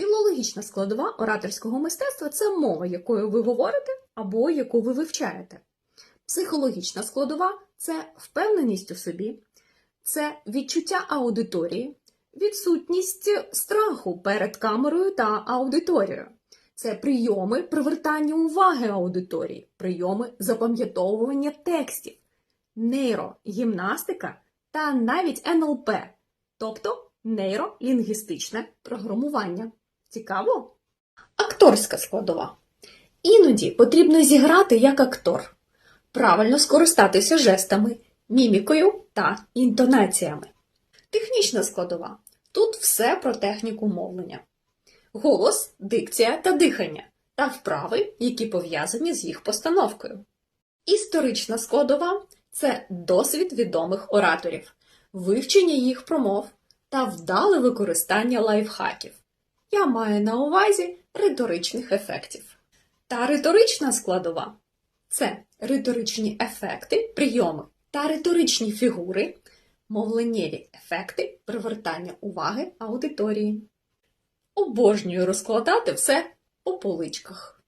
Філологічна складова ораторського мистецтва це мова, якою ви говорите або яку ви вивчаєте. Психологічна складова це впевненість у собі, це відчуття аудиторії, відсутність страху перед камерою та аудиторією. Це прийоми привертання уваги аудиторії, прийоми запам'ятовування текстів, нейрогімнастика та навіть НЛП, тобто нейролінгвістичне програмування. Цікаво? Акторська складова. Іноді потрібно зіграти як актор, правильно скористатися жестами, мімікою та інтонаціями. Технічна складова. Тут все про техніку мовлення. Голос, дикція та дихання та вправи, які пов'язані з їх постановкою. Історична складова це досвід відомих ораторів, вивчення їх промов та вдале використання лайфхаків. Я маю на увазі риторичних ефектів. Та риторична складова це риторичні ефекти, прийоми та риторичні фігури, мовленнєві ефекти привертання уваги аудиторії. Обожнюю розкладати все по поличках.